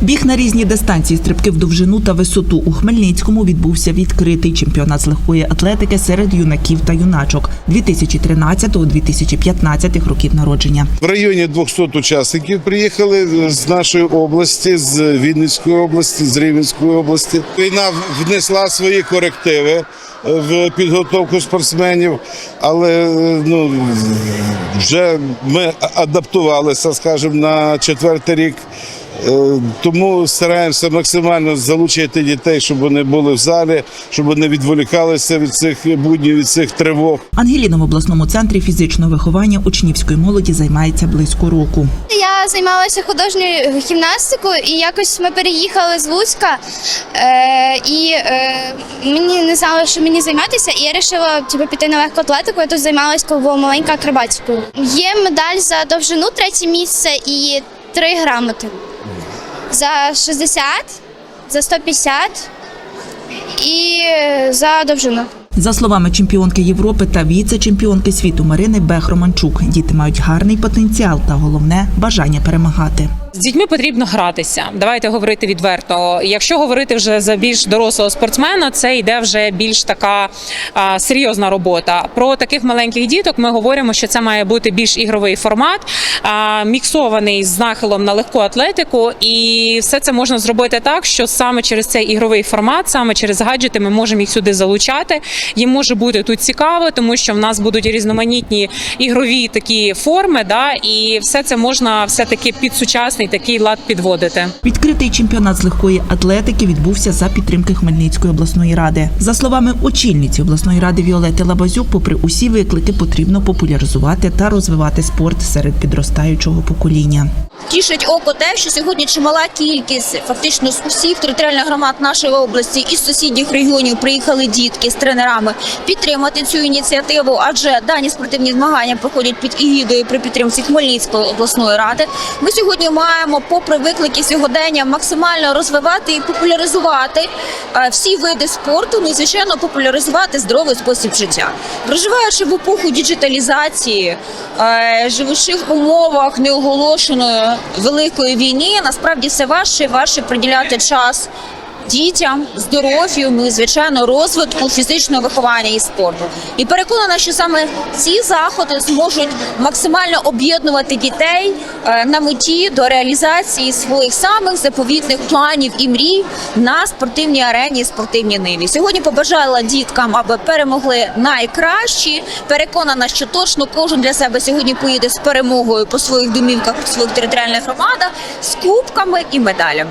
Біг на різні дистанції, стрибки в довжину та висоту у Хмельницькому відбувся відкритий чемпіонат з легкої атлетики серед юнаків та юначок 2013-2015 років народження. В районі 200 учасників приїхали з нашої області, з Вінницької області, з Рівненської області. Війна внесла свої корективи е, в підготовку спортсменів, але е, ну, вже ми адаптувалися, скажімо, на четвертий рік. Е, Тому стараємося максимально залучити дітей, щоб вони були в залі, щоб вони відволікалися від цих буднів, від цих тривог. Ангеліна в обласному центрі фізичного виховання учнівської молоді займається близько року. Я займалася художньою гімнастикою, і якось ми переїхали з Луцька, е, і е, мені не знали, що мені займатися, і я вирішила типу, піти на легку атлетику. Я тут займалася, коли була маленька акробатикою. Є медаль за довжину, третє місце і три грамоти. За 60, за 150 і е, за довжину. За словами чемпіонки Європи та віце-чемпіонки світу Марини Бех-Романчук, діти мають гарний потенціал та головне бажання перемагати. З дітьми потрібно гратися. Давайте говорити відверто. Якщо говорити вже за більш дорослого спортсмена, це йде вже більш така а, серйозна робота. Про таких маленьких діток ми говоримо, що це має бути більш ігровий формат, а, міксований з нахилом на легку атлетику, і все це можна зробити так, що саме через цей ігровий формат, саме через гаджети, ми можемо їх сюди залучати. Їм може бути тут цікаво, тому що в нас будуть різноманітні ігрові такі форми, да, і все це можна все таки під сучасний такий лад підводити. Відкритий чемпіонат з легкої атлетики відбувся за підтримки Хмельницької обласної ради. За словами очільниці обласної ради Віолети Лабазюк, попри усі виклики, потрібно популяризувати та розвивати спорт серед підростаючого покоління. Тішить око те, що сьогодні чимала кількість фактично з усіх територіальних громад нашої області і з сусідніх регіонів приїхали дітки з тренерами підтримати цю ініціативу, адже дані спортивні змагання проходять під ігідою при підтримці Хмельницької обласної ради. Ми сьогодні маємо, попри виклики сьогодення, максимально розвивати і популяризувати е, всі види спорту, ну і звичайно популяризувати здоровий спосіб життя. Проживаючи в епоху діджиталізації, е, живучи в умовах неоголошеної великої війни, насправді все важче і важче приділяти час. Дітям, здоров'ю, ну і звичайно розвитку фізичного виховання і спорту. І переконана, що саме ці заходи зможуть максимально об'єднувати дітей е, на меті до реалізації своїх самих заповітних планів і мрій на спортивній арені, спортивній ниві. Сьогодні побажала діткам, аби перемогли найкращі. Переконана, що точно кожен для себе сьогодні поїде з перемогою по своїх домівках, по своїх територіальних громадах, з кубками і медалями.